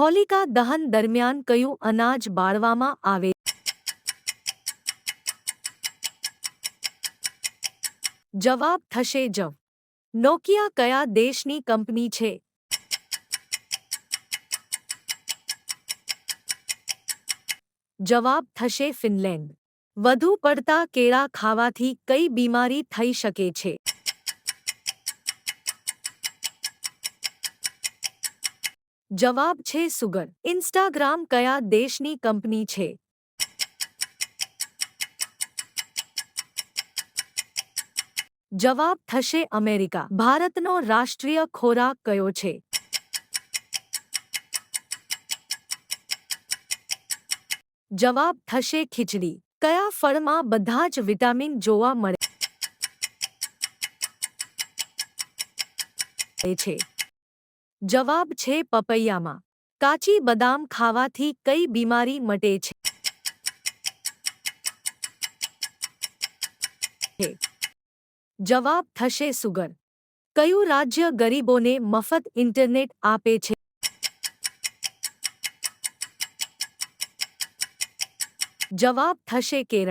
હોલિકા દહન દરમિયાન કયું અનાજ બાળવામાં આવે? જવાબ થશે જવ નોકિયા કયા દેશની કંપની છે? જવાબ થશે ફિનલેન્ડ. વધુ પડતા કેળા ખાવાથી કઈ બીમારી થઈ શકે છે? જવાબ છે સુગર. ઇન્સ્ટાગ્રામ કયા દેશની કંપની છે? જવાબ થશે અમેરિકા. ભારતનો રાષ્ટ્રીય ખોરાક કયો છે? જવાબ થશે ખીચડી. કયા ફળમાં બધા જ વિટામિન જોવા મળે છે? જવાબ છે પપૈયામાં. કાચી બદામ ખાવાથી કઈ બીમારી મટે છે? જવાબ થશે સુગર. કયું રાજ્ય ગરીબોને મફત ઇન્ટરનેટ આપે છે? જવાબ થશે કેરળ.